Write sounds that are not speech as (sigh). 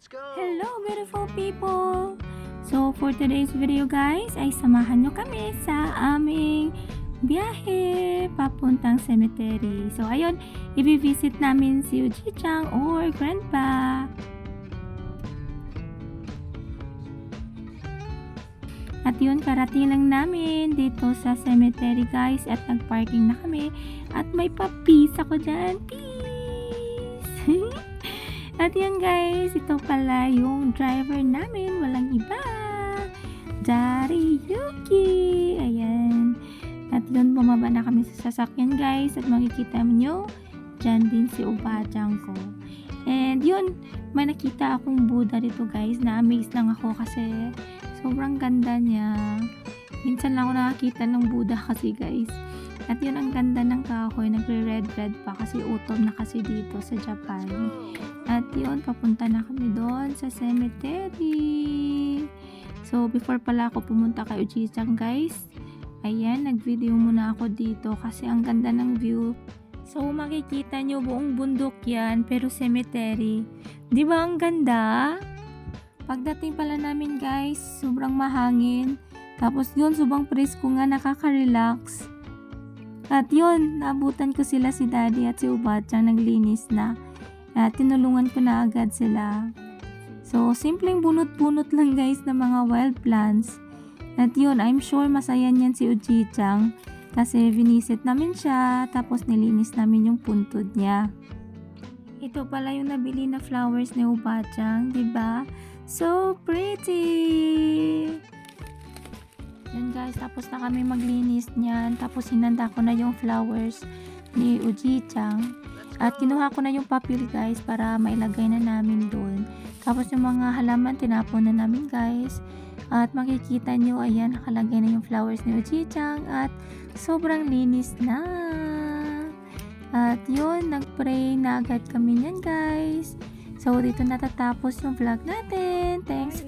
Let's go! Hello beautiful people! So for today's video guys ay samahan nyo kami sa aming biyahe papuntang cemetery. So ayun, i-visit namin si Uji-chan or Grandpa. At yun, karating lang namin dito sa cemetery guys at nag-parking na kami at may papis ako dyan. Peace! (laughs) At yun guys, ito pala yung driver namin, walang iba. Dari Yuki. Ayan. At yun, bumaba na kami sa sasakyan guys at makikita nyo, dyan din si Ubajang ko. And yun, may nakita akong Buddha dito guys, na-amaze lang ako kasi sobrang ganda niya. Minsan lang ako nakakita ng Buddha (laughs) kasi guys. At yun, ang ganda ng kahoy, nagre-red-red pa kasi utom na kasi dito sa Japan. At yun, papunta na kami doon sa cemetery. So, before pala ako pumunta kay Uji-chan guys, ayan, nag-video muna ako dito kasi ang ganda ng view. So, makikita nyo buong bundok yan, pero cemetery. Di ba ang ganda? Pagdating pala namin guys, sobrang mahangin. Tapos yun, sobrang presko nga, nakaka-relax. At yun, naabutan ko sila si daddy at si Ubachan, naglinis na. At tinulungan ko na agad sila. So, simpleng bunot-bunot (laughs) lang guys ng mga wild plants. At yun, I'm sure masaya niyan si Uji-chan kasi vinisit namin siya tapos nilinis namin yung puntod niya. Ito pala yung nabili na flowers ni Ubachan, di ba? So pretty! Guys, tapos na kami maglinis niyan. Tapos hinanda ko na yung flowers ni Uji-chan. At kinuha ko na yung papel guys para mailagay na namin doon. Tapos yung mga halaman tinapon na namin guys. At makikita nyo ayan nakalagay na yung flowers ni Uji-chan at sobrang linis na. At yun, nagpray na agad kami niyan guys. So dito natatapos yung vlog natin. Thanks